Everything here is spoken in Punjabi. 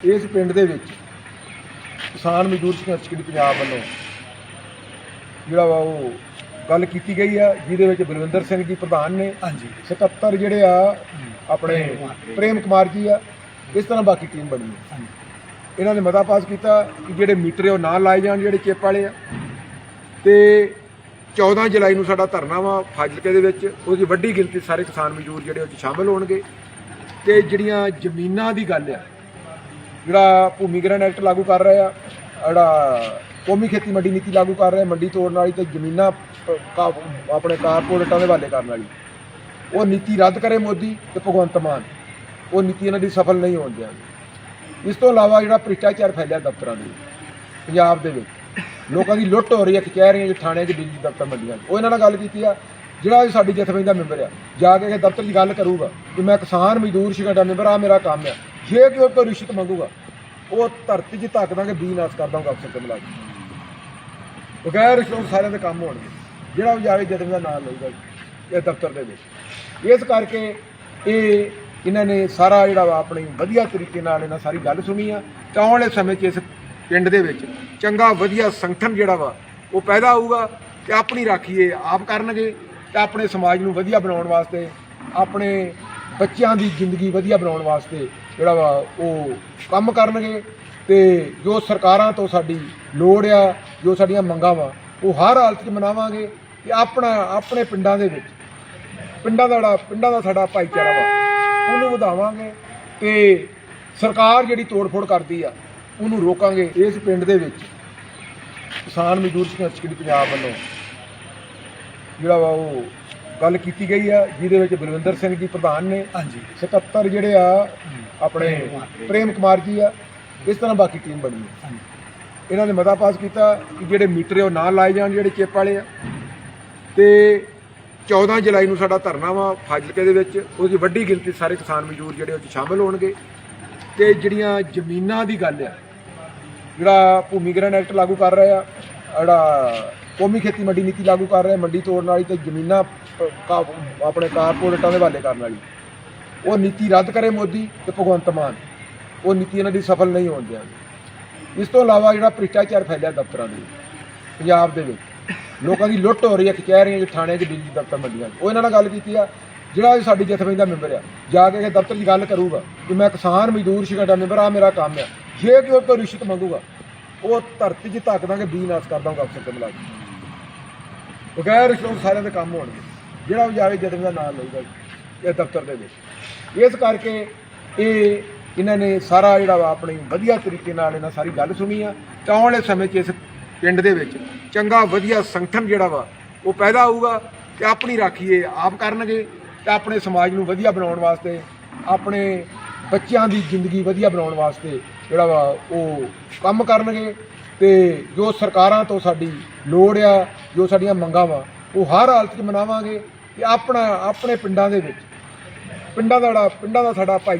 ਇਸ ਪਿੰਡ ਦੇ ਵਿੱਚ ਕਿਸਾਨ ਮਜ਼ਦੂਰ ਸੰਘਰਸ਼ ਕਮੇਟੀ ਪੰਜਾਬ ਵੱਲੋਂ ਜਿਹੜਾ ਵਾ ਉਹ ਗੱਲ ਕੀਤੀ ਗਈ ਆ ਜਿਹਦੇ ਵਿੱਚ ਬਲਵਿੰਦਰ ਸਿੰਘ ਜੀ ਪ੍ਰਧਾਨ ਨੇ ਹਾਂਜੀ। 77 ਜਿਹੜੇ ਆ ਆਪਣੇ ਪ੍ਰੇਮ ਕੁਮਾਰ ਜੀ। ਆ ਇਸ ਤਰ੍ਹਾਂ ਬਾਕੀ ਟੀਮ ਬਣੀ ਹੈ ਇਹਨਾਂ ਨੇ ਮਤਾ ਪਾਸ ਕੀਤਾ ਕਿ ਜਿਹੜੇ ਮੀਟਰ ਉਹ ਨਾ ਲਾਏ ਜਾਣ ਜਿਹੜੇ ਚਿੱਪ ਵਾਲੇ ਆ। ਤੇ 14 ਜੁਲਾਈ ਨੂੰ ਸਾਡਾ ਧਰਨਾ ਵਾ ਫਾਜ਼ਿਲਕੇ ਦੇ ਵਿੱਚ ਉਹਦੀ ਵੱਡੀ ਗਿਣਤੀ ਸਾਰੇ ਕਿਸਾਨ ਮਜ਼ਦੂਰ ਜਿਹੜੇ ਉਹ 'ਚ ਸ਼ਾਮਲ ਹੋਣਗੇ। ਤੇ ਜਿਹੜੀਆਂ ਜ਼ਮੀਨਾਂ ਦੀ ਗੱਲ ਆ ਜਿਹੜਾ ਭੂਮੀਕਰਨ ਐਕਟ ਲਾਗੂ ਕਰ ਰਹੇ ਆ ਜਿਹੜਾ ਕੌਮੀ ਖੇਤੀ ਮੰਡੀ ਨੀਤੀ ਲਾਗੂ ਕਰ ਰਹੇ ਮੰਡੀ ਤੋੜਨ ਵਾਲੀ ਤੇ ਜ਼ਮੀਨਾਂ ਅ, ਆਪਣੇ ਕਾਰਪੋਰੇਟਾਂ ਦੇ ਹਵਾਲੇ ਕਰਨ ਵਾਲੀ। ਉਹ ਨੀਤੀ ਰੱਦ ਕਰੇ ਮੋਦੀ ਤੇ ਭਗਵੰਤ ਮਾਨ। ਉਹ ਨੀਤੀ ਇਹਨਾਂ ਦੀ ਸਫਲ ਨਹੀਂ ਹੋਣ ਦਿਆਂਗੇ। ਇਸ ਤੋਂ ਇਲਾਵਾ ਜਿਹੜਾ ਭ੍ਰਿਸ਼ਟਾਚਾਰ ਫੈਲਿਆ ਦਫ਼ਤਰਾਂ ਦੇ ਵਿੱਚ, ਪੰਜਾਬ ਦੇ ਵਿੱਚ ਲੋਕਾਂ ਦੀ ਲੁੱਟ ਹੋ ਰਹੀ ਹੈ ਕਚਹਿਰੀਆਂ 'ਚ ਥਾਣਿਆਂ 'ਚ ਬਿਜਲੀ ਦਫ਼ਤਰ ਮੰਡੀਆਂ 'ਚ। ਉਹ ਇਹਨਾਂ ਨਾਲ ਗੱਲ ਕੀਤੀ ਆ ਜਿਹੜਾ ਇਹ ਸਾਡੀ ਜਥੇਬੰਦੀ ਦਾ ਮੈਂਬਰ ਆ ਜਾ ਕੇ ਇਹ ਦਫ਼ਤਰ 'ਚ ਗੱਲ ਕਰੂਗਾ ਕਿ ਮੈਂ ਕਿਸਾਨ ਮਜ਼ਦੂਰ ਸ਼ਿਕਾ ਮੈਂਬਰ ਆ ਮੇਰਾ ਕੰਮ ਆ। ਜੇ ਕੋਈ ਉਹ ਤੋਂ ਰਿਸ਼ਵਤ ਮੰਗੂਗਾ, ਉਹ ਧਰਤੀ 'ਚ ਧੱਕ ਦਾਂਗੇ ਬੀ ਨਾਸ ਕਰ ਦਾਂਗਾ ਅਫਸਰ ਤੇ ਮਿਲਾ ਕੇ ਬਗੈਰ ਰਿਸ਼ਵਤ ਸਾਰਿਆਂ ਦੇ ਕੰਮ ਹੋਣਗੇ। ਜਿਹੜਾ ਵੀ ਜਾਵੇ ਜਥੇਬੰਦੀ ਦਾ ਨਾਮ ਲਊਗਾ ਇਹ ਦਫ਼ਤਰ ਦੇ ਵਿੱਚ। ਇਸ ਕਰਕੇ ਇਹ ਇਹਨਾਂ ਨੇ ਸਾਰਾ ਜਿਹੜਾ ਵਾ ਆਪਣੀ ਵਧੀਆ ਤਰੀਕੇ ਨਾਲ ਇਹਨਾਂ ਸਾਰੀ ਗੱਲ ਸੁਣੀ ਆ। ਤਾਂ ਆਉਣ ਵਾਲੇ ਸਮੇਂ 'ਚ ਇਸ ਪਿੰਡ ਦੇ ਵਿੱਚ ਚੰਗਾ ਵਧੀਆ ਸੰਗਠਨ ਜਿਹੜਾ ਵਾ, ਉਹ ਪੈਦਾ ਹੋਊਗਾ ਤੇ ਆਪਣੀ ਰਾਖੀ ਇਹ ਆਪ ਕਰਨਗੇ ਤੇ ਆਪਣੇ ਸਮਾਜ ਨੂੰ ਵਧੀਆ ਬਣਾਉਣ ਵਾਸਤੇ, ਆਪਣੇ ਬੱਚਿਆਂ ਦੀ ਜ਼ਿੰਦਗੀ ਵਧੀਆ ਬਣਾਉਣ ਵਾਸਤੇ ਜਿਹੜਾ ਵਾ ਉਹ ਕੰਮ ਕਰਨਗੇ ਤੇ ਜੋ ਸਰਕਾਰਾਂ ਤੋਂ ਸਾਡੀ ਲੋੜ ਆ ਜੋ ਸਾਡੀਆਂ ਮੰਗਾਂ ਵਾ ਉਹ ਹਰ ਹਾਲਤ 'ਚ ਮਨਾਵਾਂਗੇ ਕਿ ਆਪਣਾ ਆਪਣੇ ਪਿੰਡਾਂ ਦੇ ਵਿੱਚ ਪਿੰਡਾਂ ਦਾ ਜਿਹੜਾ ਪਿੰਡਾਂ ਦਾ ਸਾਡਾ ਭਾਈਚਾਰਾ ਵਾ ਉਹਨੂੰ ਵਧਾਵਾਂਗੇ ਤੇ ਸਰਕਾਰ ਜਿਹੜੀ ਤੋੜਫੋੜ ਕਰਦੀ ਆ ਉਹਨੂੰ ਰੋਕਾਂਗੇ। ਇਸ ਪਿੰਡ ਦੇ ਵਿੱਚ ਕਿਸਾਨ ਮਜ਼ਦੂਰ ਸੰਘਰਸ਼ ਕਮੇਟੀ ਪੰਜਾਬ ਵੱਲੋਂ ਜਿਹੜਾ ਵਾ ਉਹ ਗੱਲ ਕੀਤੀ ਗਈ ਆ ਜਿਹਦੇ ਵਿੱਚ ਬਲਵਿੰਦਰ ਸਿੰਘ ਜੀ ਪ੍ਰਧਾਨ ਨੇ ਹਾਂਜੀ। 77 ਜਿਹੜੇ ਆ ਆਪਣੇ ਪ੍ਰੇਮ ਕੁਮਾਰ ਜੀ ਆ ਇਸ ਤਰ੍ਹਾਂ ਬਾਕੀ ਟੀਮ ਬਣੀ ਹੈ ਇਹਨਾਂ ਨੇ ਮਤਾ ਪਾਸ ਕੀਤਾ ਕਿ ਜਿਹੜੇ ਮੀਟਰ ਉਹ ਨਾ ਲਾਏ ਜਾਣ ਜਿਹੜੇ ਚਿੱਪ ਵਾਲੇ ਆ। ਤੇ 14 ਜੁਲਾਈ ਨੂੰ ਸਾਡਾ ਧਰਨਾ ਵਾ ਫਾਜ਼ਿਲਕੇ ਦੇ ਵਿੱਚ। ਉਹਦੀ ਵੱਡੀ ਗਿਣਤੀ ਸਾਰੇ ਕਿਸਾਨ ਮਜ਼ਦੂਰ ਜਿਹੜੇ ਉਹ 'ਚ ਸ਼ਾਮਲ ਹੋਣਗੇ। ਤੇ ਜਿਹੜੀਆਂ ਜ਼ਮੀਨਾਂ ਦੀ ਗੱਲ ਆ ਜਿਹੜਾ ਭੂਮੀਕਰਨ ਐਕਟ ਲਾਗੂ ਕਰ ਰਹੇ ਆ ਜਿਹੜਾ ਕੌਮੀ ਖੇਤੀ ਮੰਡੀ ਨੀਤੀ ਲਾਗੂ ਕਰ ਰਹੇ ਮੰਡੀ ਤੋੜਨ ਵਾਲੀ ਤੇ ਜ਼ਮੀਨਾਂ ਆਪਣੇ ਕਾਰਪੋਰੇਟਾਂ ਦੇ ਹਵਾਲੇ ਕਰਨ ਵਾਲੀ। ਉਹ ਨੀਤੀ ਰੱਦ ਕਰੇ ਮੋਦੀ ਤੇ ਭਗਵੰਤ ਮਾਨ। ਉਹ ਨੀਤੀ ਇਹਨਾਂ ਦੀ ਸਫਲ ਨਹੀਂ ਹੋਣ ਦਿਆਂਗੇ। ਇਸ ਤੋਂ ਇਲਾਵਾ ਜਿਹੜਾ ਭ੍ਰਿਸ਼ਟਾਚਾਰ ਫੈਲਿਆ ਦਫ਼ਤਰਾਂ ਦੇ ਪੰਜਾਬ ਦੇ ਵਿੱਚ, ਲੋਕਾਂ ਦੀ ਲੁੱਟ ਹੋ ਰਹੀ ਹੈ, ਕਚਹਿਰੀਆਂ 'ਚ ਥਾਣਿਆਂ 'ਚ ਬਿਜਲੀ ਦਫ਼ਤਰ ਮੰਡੀਆਂ ਉਹ ਇਹਨਾਂ ਨਾਲ ਗੱਲ ਕੀਤੀ ਆ, ਜਿਹੜਾ ਇਹ ਸਾਡੀ ਜਥੇਬੰਦੀ ਦਾ ਮੈਂਬਰ ਆ, ਜਾ ਕੇ ਦਫ਼ਤਰ 'ਚ ਗੱਲ ਕਰੂਗਾ ਕਿ ਮੈਂ ਕਿਸਾਨ ਮਜ਼ਦੂਰ ਸ਼ਿਕਾ ਦਾ ਮੈਂਬਰ ਆ ਮੇਰਾ ਕੰਮ ਆ। ਜੇ ਕਿ ਉਹ ਤੋਂ ਰਿਸ਼ਵਤ ਮੰਗੂਗਾ, ਉਹ ਧਰਤੀ 'ਚ ਧੱਕ ਦਾਂਗੇ ਬੀ ਨਾਸ ਕਰ ਦਾਂਗਾ ਅਫਸਰ ਤੇ ਮਿਲਾ ਕੇ ਬਗੈਰ ਰਿਸ਼ਵਤ ਸਾਰਿਆਂ ਦੇ ਕੰਮ ਹੋਣਗੇ। ਜਿਹੜਾ ਉਹ ਜਾਵੇ ਜਥੇਬੰਦੀ ਦਾ ਨਾਮ ਲਊਗਾ ਇਹ ਦਫ਼ਤਰ ਦੇ ਵਿੱਚ। ਇਸ ਕਰਕੇ ਇਹ ਇਹਨਾਂ ਨੇ ਸਾਰਾ ਜਿਹੜਾ ਵਾ ਆਪਣੀ ਵਧੀਆ ਤਰੀਕੇ ਨਾਲ ਇਹਨਾਂ ਸਾਰੀ ਗੱਲ ਸੁਣੀ ਆ। ਤਾਂ ਆਉਣ ਵਾਲੇ ਸਮੇਂ 'ਚ ਇਸ ਪਿੰਡ ਦੇ ਵਿੱਚ ਚੰਗਾ ਵਧੀਆ ਸੰਗਠਨ ਜਿਹੜਾ ਵਾ, ਉਹ ਪੈਦਾ ਹੋਊਗਾ ਤੇ ਆਪਣੀ ਰਾਖੀ ਇਹ ਆਪ ਕਰਨਗੇ ਤੇ ਆਪਣੇ ਸਮਾਜ ਨੂੰ ਵਧੀਆ ਬਣਾਉਣ ਵਾਸਤੇ, ਆਪਣੇ ਬੱਚਿਆਂ ਦੀ ਜ਼ਿੰਦਗੀ ਵਧੀਆ ਬਣਾਉਣ ਵਾਸਤੇ ਜਿਹੜਾ ਵਾ ਉਹ ਕੰਮ ਕਰਨਗੇ ਤੇ ਜੋ ਸਰਕਾਰਾਂ ਤੋਂ ਸਾਡੀ ਲੋੜ ਆ, ਜੋ ਸਾਡੀਆਂ ਮੰਗਾਂ ਵਾ, ਉਹ ਹਰ ਹਾਲਤ 'ਚ ਮਨਾਵਾਂਗੇ ਕਿ ਆਪਣਾ, ਆਪਣੇ ਪਿੰਡਾਂ ਦੇ ਵਿੱਚ ਪਿੰਡਾਂ ਦਾ ਜਿਹੜਾ ਪਿੰਡਾਂ ਦਾ ਸਾਡਾ ਭਾਈ